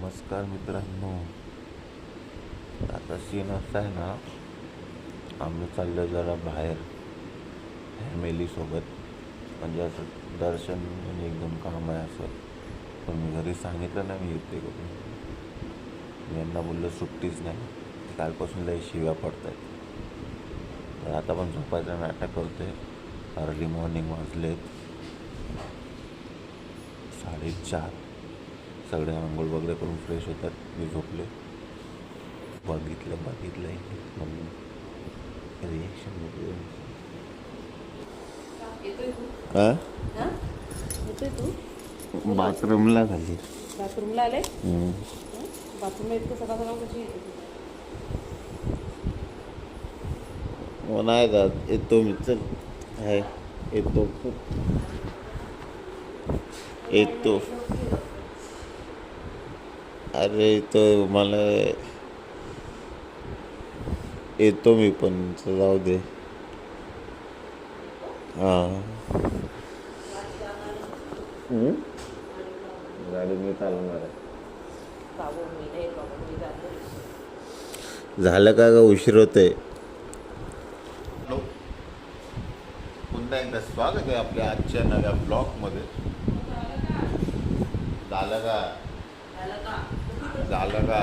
नमस्कार मित्रांनो. आता सीन असा आहे ना आम्ही चाललो जरा बाहेर फॅमिलीसोबत म्हणजे असं दर्शन म्हणजे एकदम काम आहे असं. पण मी घरी सांगितलं नाही मी येते करून मी यांना बोललो सुट्टीच नाही. कालपासून लई शिव्या पडत आहेत तर आता पण झोपायचं नाटक करते. अर्ली मॉर्निंग वाजलेत. साडेचार. सगळे आंघोळ वगैरे करून फ्रेश होतात. मी झोपले बघितलं बघितलं म्हणून रिॲक्शन तू? हां? बाथरूमला झाली बाथरूमला आले बाथरूमला इतकं सकाळ सकाळ कशी येते? नाही का येतो मी. चल. आहे येतो. येतो. अरे तो मला येतो मी पण जाऊ दे. हां. हम्म? गाडी मी चालवणार आहे. बाबू मी नाही बाबू मी जाते झालं का ग उशीर होतोय? पुन्हा एकदा स्वागत आहे आपल्या आजच्या नव्या ब्लॉगमध्ये. झालं का? झालं का?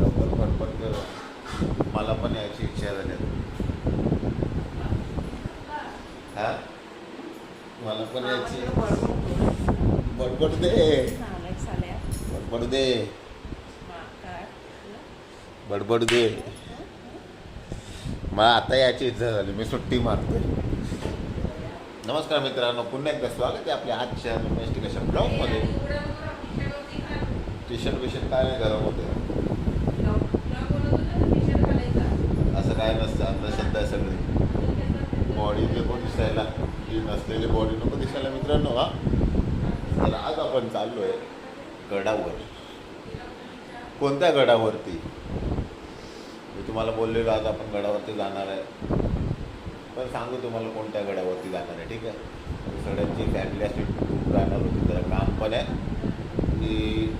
लवकर पटपट मला पण याची इच्छा झाली. हा? मला पण याची बडबड दे. बडबड दे. बडबड दे. मला आता याची इच्छा झाली. मी सुट्टी मारतोय नमस्कार मित्रांनो. पुन्हा एकदा स्वागत आहे आपल्या आजच्या इन्व्हेस्टिगेशन ब्लॉगमध्ये टी शर्ट बिशर्ट काय नाही घरामध्ये असं काय नसतं अंधश्रद्धा आहे सगळी. बॉडी जे कोण दिसायला जी नसलेली बॉडी नको दिसायला मित्रांनो हा. तर आज आपण चाललो आहे गडावर. कोणत्या गडावरती? मी तुम्हाला बोललेलो आज आपण गडावरती जाणार आहे. पण सांगू तुम्हाला कोणत्या गडावरती जाणार आहे ठीक आहे? सगळ्यांची फॅमिली अशी खूप राहणार होती जरा काम पण आहे. की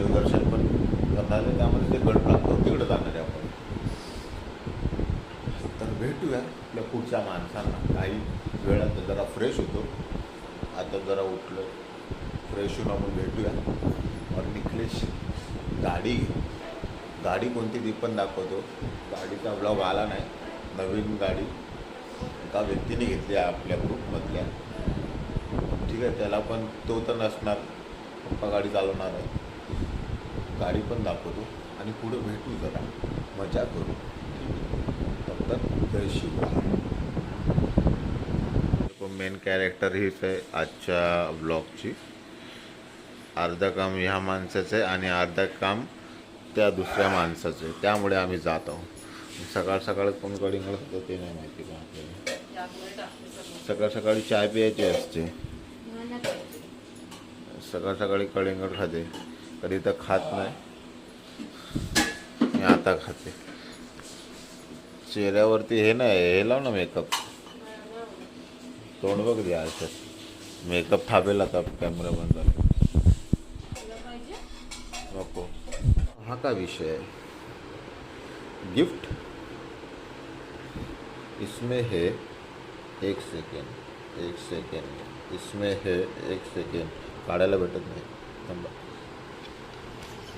देवदर्शन पण करणार आहे त्यामध्ये ते गड प्रांत तिकडं जाणार आहे आपण. तर भेटूया. आपल्या पुढच्या माणसांना. काही वेळात जरा फ्रेश होतो. आता जरा उठलो. फ्रेश होऊन आपण भेटूया. और निखलेश गाडी. गाडी कोणती ती पण दाखवतो. गाडीचा ब्लॉग आला नाही. नवीन गाडी एका व्यक्तीने घेतली आहे आपल्या ग्रुपमधल्या ठीक आहे त्याला पण तो तर नसणार. पप्पा गाडी चालवणार आहे. गाडी पण दाखवतो आणि पुढे भेटू जरा. मजा करू. फक्त जय शिवराय मेन कॅरेक्टर हीच आहे आजच्या ब्लॉगची अर्धं काम ह्या माणसाचं आहे आणि अर्धं काम त्या दुसऱ्या माणसाचं आहे. त्यामुळे आम्ही जात आहोत. सकाळ सकाळ कोण कडिंगड होतं ते नाही माहिती का आपल्याला? सकाळ सकाळी चाय प्यायची असते. सकाळ सकाळी कडिंगड खाते कधी तर खात नाही. मी आता खाते. चेहऱ्यावरती हे नाही हे लाव ना मेकअप तोंड बघ दे आरशात. मेकअप थांबेल आता कॅमेरा बंद नको. हा का विषय आहे? गिफ्ट इसमें है एक सेकंड एक सेकंड इसमें है एक सेकंड काढायला भेटत नाही. थांबा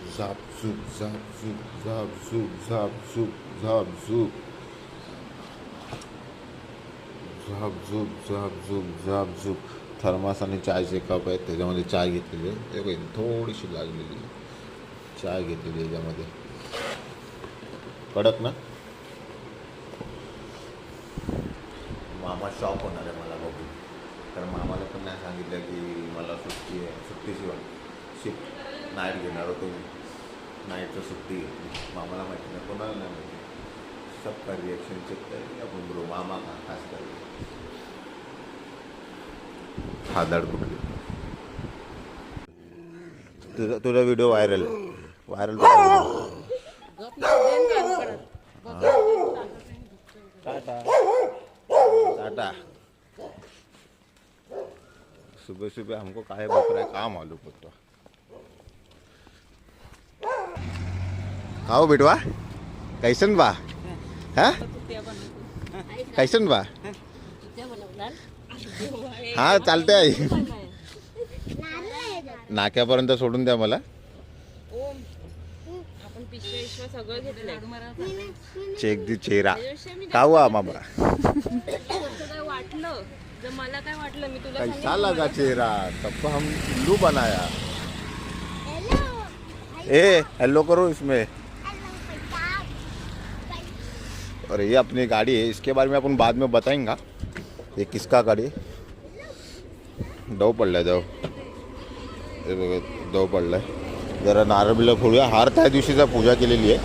Zap, zup, zap, zup, zap, zup, zap, zup, zap, zup. झाप झूप झाप झूप झाप झूप थर्मास आणि चायचे कप आहेत त्याच्यामध्ये चाय घेतलेली आहे ते थोडीशी लागलेली चाय घेतलेली आहे याच्यामध्ये कडक ना मामा शॉक होणार आहे मला बघून तर मामाला पण नाही सांगितलं की मला सुट्टी आहे सुट्टीशिवाय शिफ्ट नाईट घेणार होतो मी. नाईटचं सुट्टी मामाला माहिती नाही कोणाला नाही माहिती. सबका रिएक्शन चेक करेंगे. आपण बरोबर मामा का खास करेंगे हादाड कुठली तुझा तुझा video viral viral tata. Tata. सुबह सुबह हमको काहे बक रहा है? का मालूम होता आओ बेटवा. कैसन बा? हा? कैसन बा? हा चालते आई. नाक्यापर्यंत सोडून द्या मला. चेक दी चेहरा. कावा मामा? मला काय वाटलं मी तुला कैसा लगा चेहरा? तब हम उल्लू बनाया. ए हेलो करो इसमें. और ये अपनी गाड़ी है इसके बारे में अपन बाद में बताएंगा। ये किसका गाडी? आहे दव पडलाय दव हे बघा दव पडलाय जरा नारळ फोडूया हार त्या दिवशीचा पूजा केलेली आहे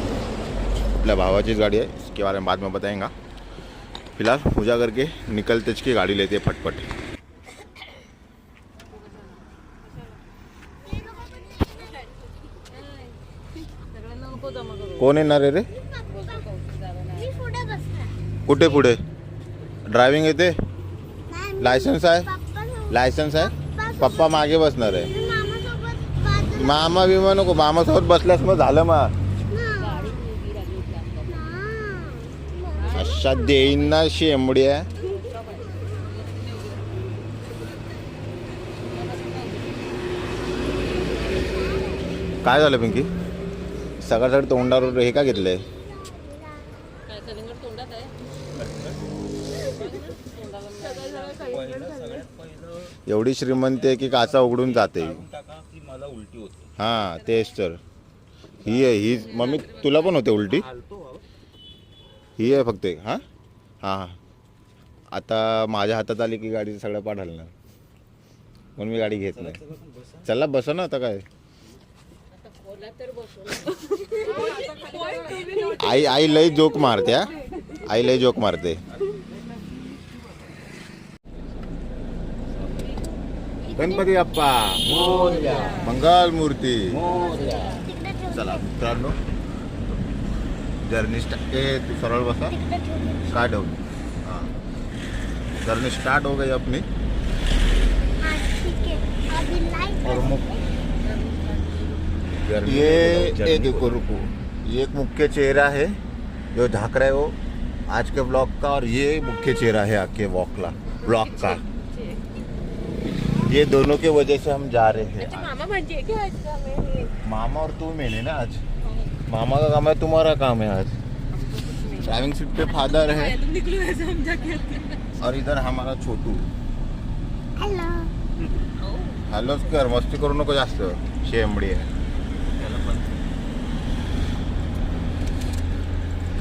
आपल्या भावाचीच गाडी आहे इसके बारे में बाद में बताएंगा। फिलहाल पूजा करके निकलते की गाड़ी लेते हैं फटफट। कोण येणार आहे रे? कुठे पुढे? ड्रायव्हिंग येते लायसन्स आहे? लायसन्स आहे? पप्पा मागे बसणार आहे. मामा विमा नको मामासोबत बसल्यास मग झालं मग अशा देईन ना शेंबड्या काय झालं पिंकी? सकाळ सकाळी तोंडावर हे का घेतलंय काय कलिंगड तोंडात आहे एवढी श्रीमंत आहे की काचा उघडून जाते. टाका की मला उलटी होते हां तेच तर. ही आहे ही मम्मी तुला पण होते उलटी? ही आहे फक्त एक हां? हां हां. आता माझ्या हातात आली की गाडी सगळं पाठ हलणार. म्हणून मी गाडी घेत नाही. चला बसा ना आता काय. आई आई लई जोक मारते हा. आई लई जोक मारते. गणपती बाप्पा मंगल मूर्ती. चला मित्रांनो जर्नी स्टार्ट ए तू सरळ बसा. काय ठेवू हाँ. जर्नी स्टार्ट हो गई अपनी हाँ ठीक है अभी लाइट और ये ये देखो रुको. ये एक मुख्य चेहरा है जो झाक रहा है वो आज के ब्लॉग का और ये मुख्य चेहरा है आपके वॉक का ब्लॉग का। ये दोनों के वजह से हम जा रहे हैं मामा म्हणजे क्या इसका मैं मामा और तू मैंने ना आज? मामा का काम है तुम्हारा काम है आज। ड्राइविंग सीट पे फादर है। तुम निकलो ऐसे हम जाके और इधर हमारा छोटू। हेलो हॅलोच कर मस्ती करू नको जास्त। शेंबडी आहे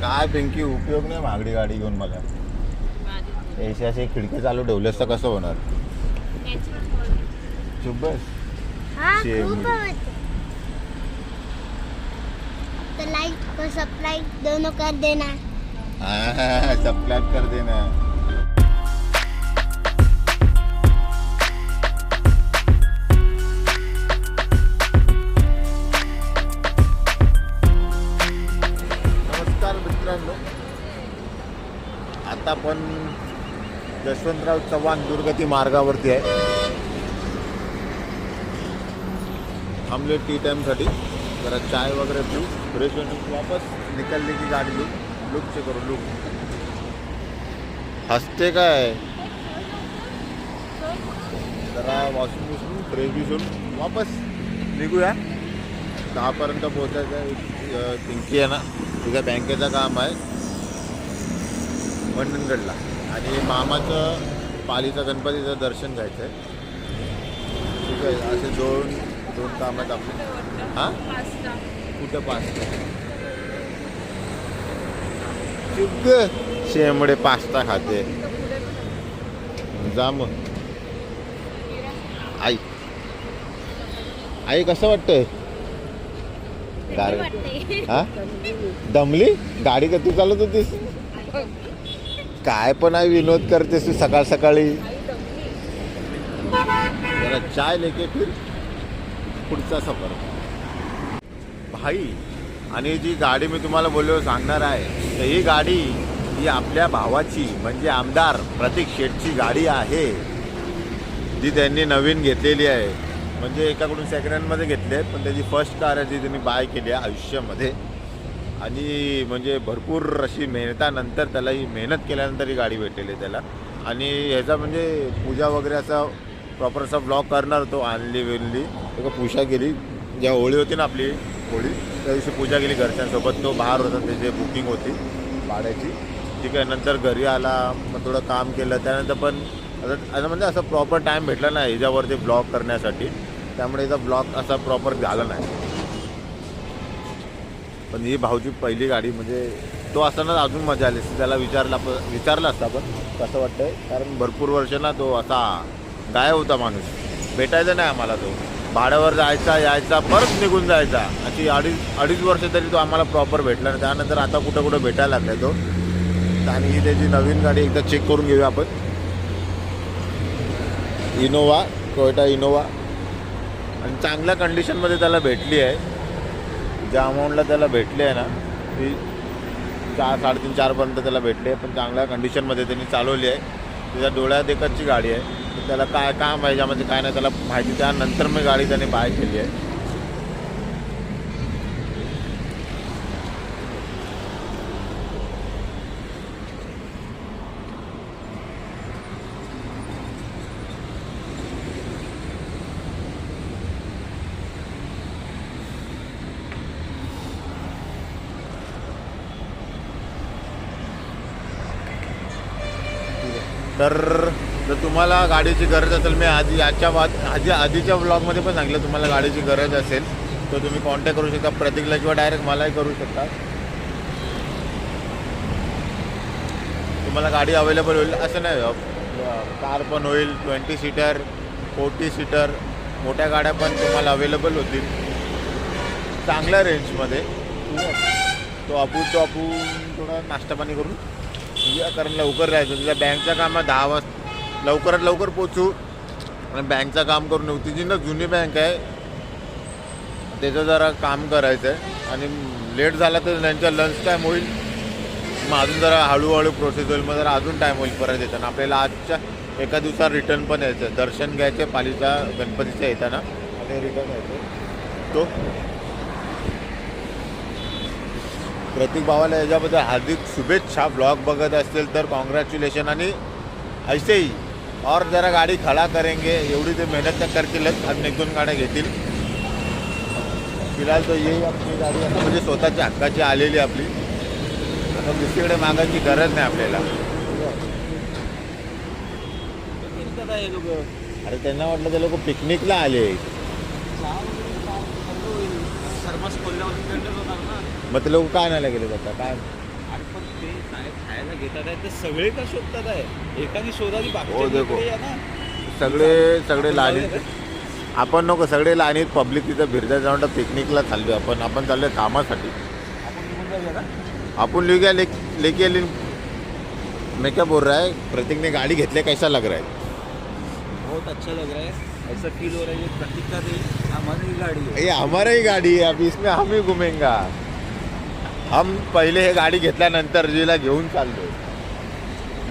काय पिंकी उपयोग नाही महागडी गाडी घेऊन मला. असे खिडकी चालू ठेवलेस तर कसं होणार? चुप बस हाँ Same. खूब आवडते तो लाइक और सब्सक्राइब दोनों कर देना सबस्क्राईब कर देना नमस्कार मित्रांनो. आता आपण यशवंतराव चव्हाण दुर्गती मार्गावरती आहे. थांबले टी टाईमसाठी जरा चाय वगैरे पिऊ फ्रेश होऊन वापस निकालली की गाडी लुक लुकचे करू लुक हसते काय? जरा वॉशिंग मशीन फ्रेश बिसून वापस निघूया. दहापर्यंत पोहोचायचं पिंकी आहे ना तिच्या बँकेचं काम आहे. मंडणगडला आणि मामाचं पालीचं गणपतीचं दर्शन घ्यायचं आहे ठीक आहे असे दोन दोन काम आहेत आपले हां? पास्ता कुठं पाच चुप शेंबडे पास्ता खाते. जा मग. आई. आई कसं वाटतंय? गाडी हा? दमली? गाडी का तू चालत होतीस? काय पण आहे विनोद करतेस तू सकाळ सकाळी? जरा चाय लेके फिर. पुढचा सफर. भाई आणि जी गाडी मी तुम्हाला बोललो सांगणार आहे तर ही गाडी ही आपल्या भावाची म्हणजे आमदार प्रतीक शेठची गाडी आहे. जी त्यांनी नवीन घेतलेली आहे. म्हणजे एकाकडून सेकंड हँडमध्ये घेतली आहे पण त्याची फर्स्ट कार आहे जी त्यांनी बाय केली आहे आयुष्यामध्ये. आणि म्हणजे भरपूर अशी मेहनतानंतर त्याला ही मेहनत केल्यानंतर ही गाडी भेटलेली आहे त्याला. आणि ह्याचा म्हणजे पूजा वगैरे असा प्रॉपर असा ब्लॉग करणार होतो आणली विणली एक पूजा केली. जेव्हा होळी होती ना आपली होळी त्या दिवशी पूजा केली घरच्यांसोबत. तो बाहेर होता त्याची बुकिंग होती भाड्याची. ठीक आहे नंतर घरी आला मग थोडं काम केलं. त्यानंतर पण असं म्हणजे असं प्रॉपर टाईम भेटला नाही ह्याच्यावरती ब्लॉग करण्यासाठी. त्यामुळे याचा ब्लॉग असा प्रॉपर झाला नाही. पण ही भाऊची पहिली गाडी म्हणजे तो असताना अजून मजा आली. त्याला विचारला प- असता पण कसं वाटतंय? कारण भरपूर वर्ष ना तो असा गायब होता माणूस. भेटायचा नाही आम्हाला तो. भाड्यावर जायचा यायचा परत निघून जायचा. अशी अडीच अडीच वर्ष तरी तो आम्हाला प्रॉपर भेटला नाही. त्यानंतर आता कुठं कुठं भेटायला लागला तो. आणि ही त्याची नवीन गाडी एकदा चेक करून घेऊया आपण. इनोवा टोयोटा इनोवा आणि चांगल्या कंडिशनमध्ये त्याला भेटली आहे. ज्या अमाऊंटला त्याला भेटली आहे ना ती चार साडेतीन चारपर्यंत त्याला भेटली आहे. पण चांगल्या कंडिशनमध्ये त्यांनी चालवली आहे. त्याच्या डोळ्यात गाडी आहे. त्याला काय काम आहे ज्यामध्ये काय नाही त्याला माहिती त्यानंतर मी गाडी त्याने बाय केली आहे तर जर तुम्हाला गाडीची गरज असेल मी आधी याच्या बाद आधी आधीच्या ब्लॉगमध्ये पण सांगितलं तुम्हाला गाडीची गरज असेल तर तुम्ही कॉन्टॅक्ट करू शकता. प्रतीकला किंवा डायरेक्ट मलाही करू शकता. तुम्हाला गाडी अवेलेबल होईल. असं नाही कार पण होईल ट्वेंटी सीटर फोर्टी सीटर मोठ्या गाड्या पण तुम्हाला अवेलेबल होतील. चांगल्या रेंजमध्ये तो आपू तो आपण थोडा नाश्ता पाणी करून या कारण लवकर राहायचं तुझ्या बँकच्या कामात दहा वाजता लवकरात लवकर पोचू आणि बँकचं काम करून येऊ. तिची ना जुनी बँक आहे. त्याचं जरा काम करायचं आहे आणि लेट झाला तर त्यांचा लंच टाईम होईल. मग अजून जरा हळूहळू प्रोसेस होईल. मग जरा अजून टाईम होईल परत येताना. आपल्याला आजच्या एका दिवसात रिटर्न पण यायचं. दर्शन घ्यायचं पालीच्या गणपतीच्या येताना. आणि रिटर्न यायचं. तो प्रतीक भावाला याच्याबद्दल हार्दिक शुभेच्छा. ब्लॉग बघत असतील तर कॉंग्रॅच्युलेशन आणि ऐसे ही. और जरा गाडी खडा करेंगे। एवढी ते मेहनत तर करतीलच आणि एक दोन गाड्या घेतील. फिलहाल तर येई आपली गाडी आता म्हणजे स्वतःच्या हक्काची आलेली आपली. आता दुसरीकडे मागायची गरज नाही आपल्याला. अरे त्यांना वाटलं ते लोक पिकनिकला आले. मग ते लोक काय नाही गेले जातात काय आणि पण ते काय खायला घेतात आहे ते सगळे का शोधतात आहे एकाने शोधाली हो, देखो. बाकी सगळे सगळे लाईनीत आपण नको सगळे लाईनीत पब्लिक तिथं फिरतात जाऊन पिकनिकला चाललो आपण. आपण चाललोय कामासाठी. आपण लिहू गया ले, लेके ले मैं क्या बोल रहा है प्रतीक ने गाड़ी घेतले कैसा लग रहा है? बहुत अच्छा लग रहा है. ऐसा फील हो रहा है ये प्रतीक का नहीं हमारी ही गाड़ी है. ये हमारा ही गाडी आहे अभी इसमें हम ही घुमेंगा। हम पहिले हे गाडी घेतल्यानंतर जिला घेऊन चाललो.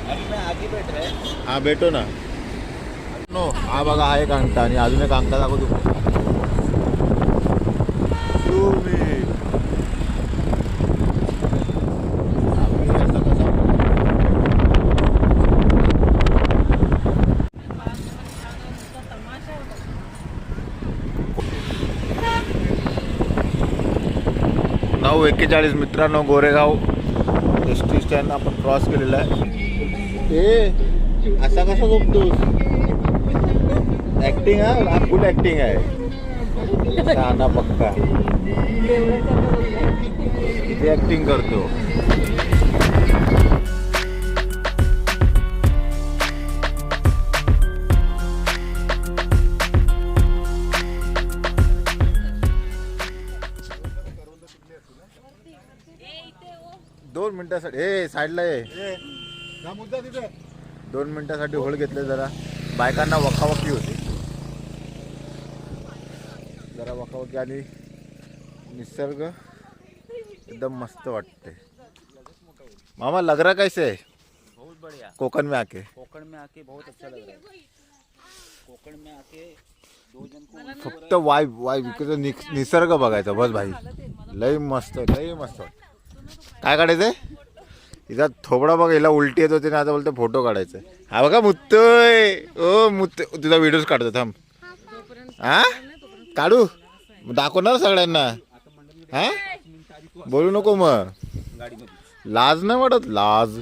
है हा भेटो ना. नो हा बघा हा एक अंगठा आणि अजून एक अंगठा दाखवतो तुम्ही आम्ही असं कसं नऊ एक्केचाळीस मित्रांनो गोरेगाव एस टी स्टँड आपण क्रॉस केलेला आहे. ए असा कसा झोपतोस? ॲक्टिंग हा? फुल ॲक्टिंग आहे. शहाणा पक्का. किती ॲक्टिंग करतो? मिनिटासाठी. ए साईडला ये. दोन मिनिटासाठी होळ घेतले जरा. बायकांना वखावकी होती. जरा वखावकी आणि निसर्ग एकदम मस्त वाटते. मामा लग रहा कैसे? है बहुत बढ़िया. कोकण में आके. कोकण में आके बहुत अच्छा लग रहा है. कोकण में आके दो जन को फक्त वाईब वाईब इकडे निस- निसर्ग बघायचा बस भाई. लय मस्त लय मस्त. काय काढायचंय? इथं थोबडा बघ हिला उलटी येत होती ना आता बोलतो फोटो काढायचा हा बघा मुत्तोय. ओ मुत्त तुझा व्हिडिओज काढतो थांब. हा? काढू? दाखवणार सगळ्यांना? हा? बोलू नको मग. लाज नाही वाटत? लाज.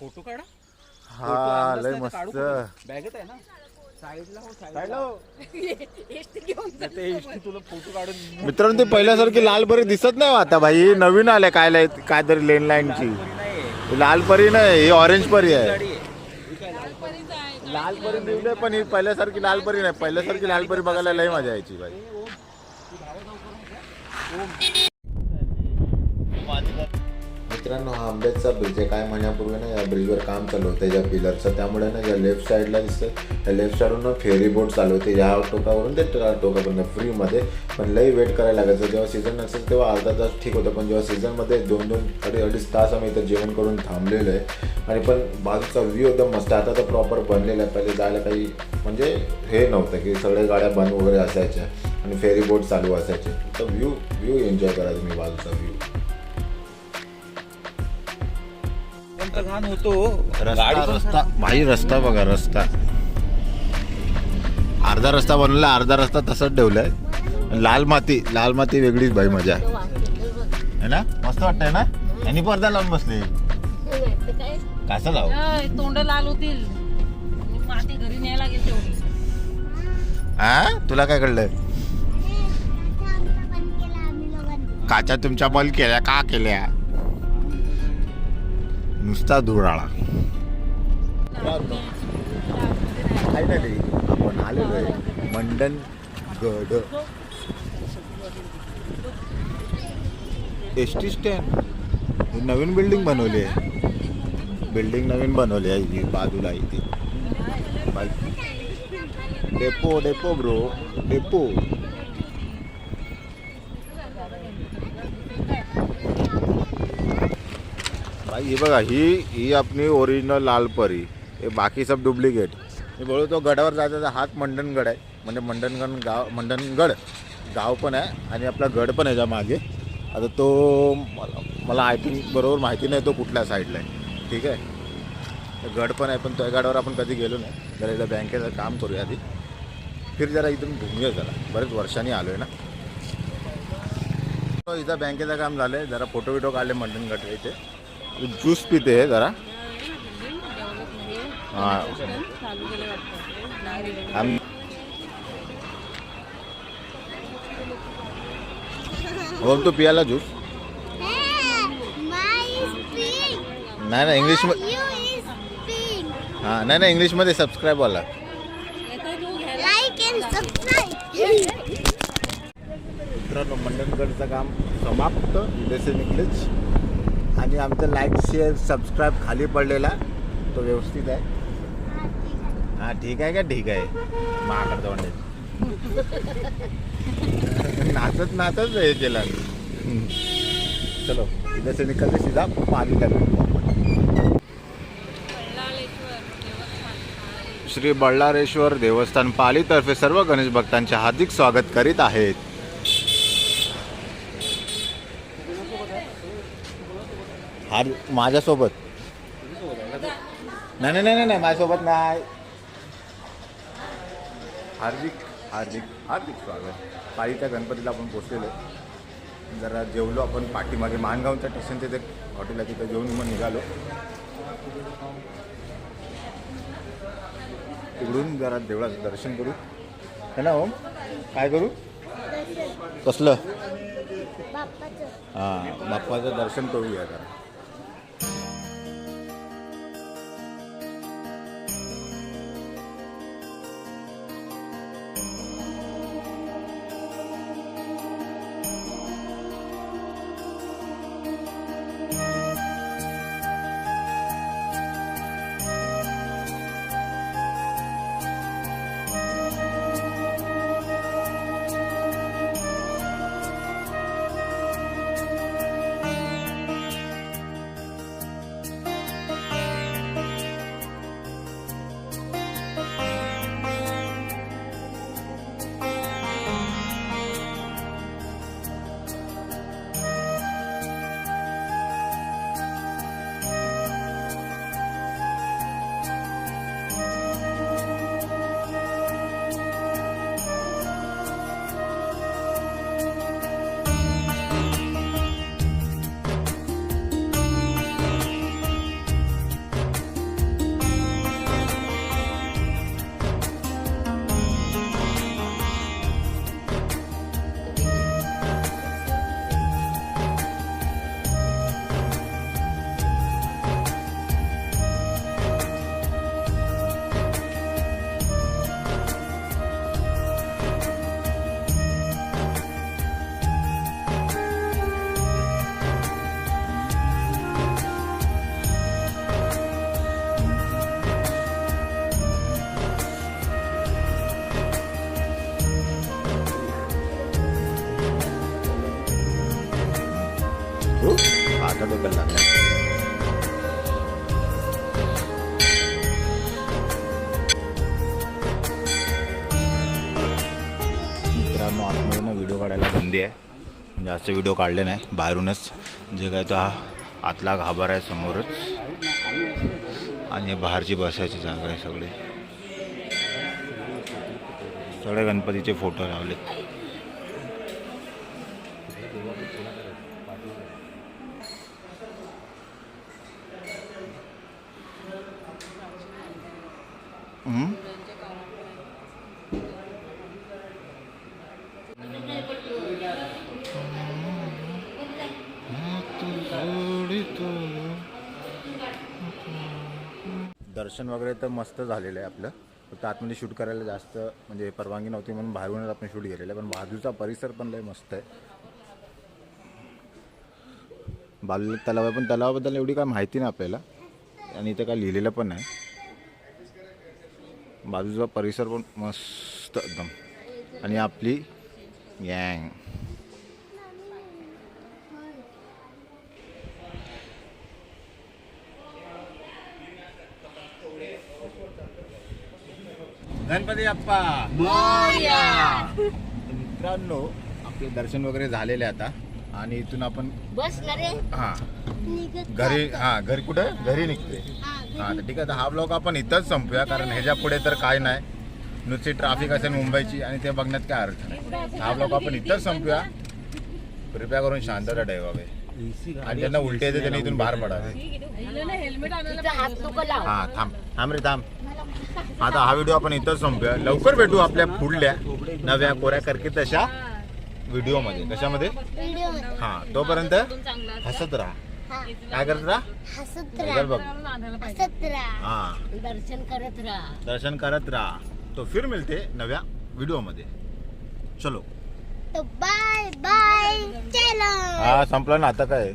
फोटो काढा. हा लय मस्त. बॅगेत आहे ना. साईडला. हो साईडला. ते इष्टी तुला फोटो काढून मित्रांनो ते पहिल्यासारखी लाल परी दिसत नाही हो आता भाई. नवीन आले काय लाय काय तरी लेन लाईनची नाही लाल परी नाही ही ऑरेंज परी आहे. ही लाल परी? निवडे पण ही पहिल्यासारखी लाल परी नाही. पहिल्यासारखी लाल परी बघायला लय मजा यायची भाई. मित्रांनो हा आंब्याचा ब्रिज आहे काय महिन्यापूर्वी ना या ब्रिजवर काम चालू होतं ज्या पिलरचं. त्यामुळे ना या लेफ्ट साईडला दिसतं. त्या लेफ्ट साईडवरून फेरी बोट चालू होते. या टोकावरून ते टोकापर्यंत फ्रीमध्ये पण लई वेट करायला लागायचं. जेव्हा सीझन नसेल तेव्हा अर्धा तास ठीक होतं. पण जेव्हा सीझनमध्ये दोन दोन अडीच अडीच तास आम्ही इथं जेवण करून थांबलेलो आहे. आणि पण बाजूचा व्ह्यू एकदम मस्त आहे. आता तर प्रॉपर बनलेला आहे. पहिले जायला काही म्हणजे हे नव्हतं की सगळ्या गाड्या बंद वगैरे असायच्या आणि फेरी बोट चालू असायचे. तर व्ह्यू व्ह्यू एन्जॉय करा तुम्ही बाजूचा व्ह्यू होतो. रस्ता भाई रस्ता बघा रस्ता. अर्धा रस्ता बनवला अर्धा रस्ता तसंच ठेवलाय. लाल माती लाल माती वेगळीच भाई मजा. है ना? मस्त वाटतंय ना? आणि पडदा लावून बसले. कसं लाव? तोंड लाल होतील. माती घरी न्यायला लागेल तेवढी. हा तुला काय कळलंय? काच्या तुमच्या बल केल्या का केल्या? नुसता धुराळा. फायनली आपण आलेलो आहे मंडन गड. S T stand. ही नवीन बिल्डिंग बनवली आहे. बिल्डिंग नवीन बनवली आहे ही बाजूला ती डेपो डेपो ब्रो डेपो. ही बघा ही ही आपली ओरिजिनल लालपरी हे बाकी सब डुप्लिकेट मी बोलू तो गडावर जायचा तर हाच मंडनगड आहे. म्हणजे मंडनगड गाव मंडनगड गाव पण आहे आणि आपला गड पण आहे ज्या मागे आता तो मला आय थिंक बरोबर माहिती नाही तो कुठल्या साईडला आहे. ठीक आहे? गड पण आहे पण त्या गडावर आपण कधी गेलो नाही. जरा एकदा बँकेचं काम करूया आधी. फिर जरा इथून घुमूया जरा. बरेच वर्षांनी आलो आहे ना इथं बँकेचं काम झालं आहे जरा फोटो बिटो काढले मंडनगड इथे. ज्यूस पिते आहे जरा. हां. चालू केलं वाटतं नाही रे. आम हो तू पियाला ज्यूस माय इज पिंक नाही ना इंग्लिश यू इज पिंक हां नाही नाही इंग्लिशमध्ये सबस्क्राईब वाला. मित्रांनो मंडनगडचं काम समाप्त. इथे निघलेच आणि आमचं लाईक शेअर सबस्क्राईब खाली पडलेला. तो व्यवस्थित आहे. हां ठीक आहे का? ठीक आहे. महाकडचा म्हणजे नाचत नाचत हे केलं चलो इधर से निकलते सीधा पाणी श्री बल्लारेश्वर देवस्थान पालीतर्फे सर्व गणेश भक्तांचे हार्दिक स्वागत करीत आहेत. हार माझ्यासोबत. नाही नाही नाही नाही माझ्यासोबत नाही. हार्दिक हार्दिक हार्दिक स्वागत. पाळीच्या गणपतीला आपण पोचलेलो. जरा जेवलो आपण पाठीमागे मानगावच्या स्टेशन तिथे हॉटेल आहे तिथे जेवून मग निघालो. तिकडून जरा देवळाचं दर्शन करू. है ना ओम? काय करू? कसलं? हां बाप्पाचं दर्शन करूया जरा. मित्रांनो आतमध्ये व्हिडिओ काढायला बंदी आहे. जास्त व्हिडिओ काढले नाही बाहेरूनच. जे काय तो हा आतला घाबर आहे समोरच. आणि बाहेरची बसायची जागा आहे सगळे. सगळे गणपतीचे फोटो लावलेत. हम्म? दर्शन वगैरे तर मस्त झालेलं आहे आपलं. फक्त आतमध्ये शूट करायला जास्त म्हणजे परवानगी नव्हती म्हणून बाहेरूनच आपण शूट केलेलं आहे. पण बाजूचा परिसर पण लय मस्त आहे. बालू तलाव आहे. पण तलावाबद्दल एवढी काय माहिती नाही आपल्याला. आणि इथं काय लिहिलेलं पण नाही. बाजूचा परिसर पण मस्त एकदम. आणि आपली गँग. गणपती अप्पा मित्रांनो आपले दर्शन वगैरे झालेले आता. आणि इथून आपण बस ना रे हा घरी हा घरी कुठं? घरी निघते हा तर ठीक आहे तर हा ब्लॉग आपण इथंच संपूया कारण ह्याच्या पुढे तर काय नाही. नुसती ट्रॅफिक असेल मुंबईची आणि ते बघण्यात काय अर्थ नाही. हा ब्लॉग आपण इथंच संपूया. कृपया करून शांतता ठेवावे आणि ज्यांना उलटे येते त्यांनी इथून बाहेर पडावे. हा थांब. थांब रे थांब. आता हा व्हिडिओ आपण इथंच संपूया. लवकर भेटू आपल्या पुढल्या नव्या कोऱ्या करके तशा व्हिडिओमध्ये. कशामध्ये? व्हिडिओ हा तोपर्यंत हसत राहा. हा. काय करत राहा? हसत राहा. बघ. हसत राहा. हा. दर्शन करत राहा. दर्शन करत राहा. तो फिर मिळते नव्या व्हिडिओमध्ये. चलो. तो बाय बाय चलो. हा संपला ना आता काय?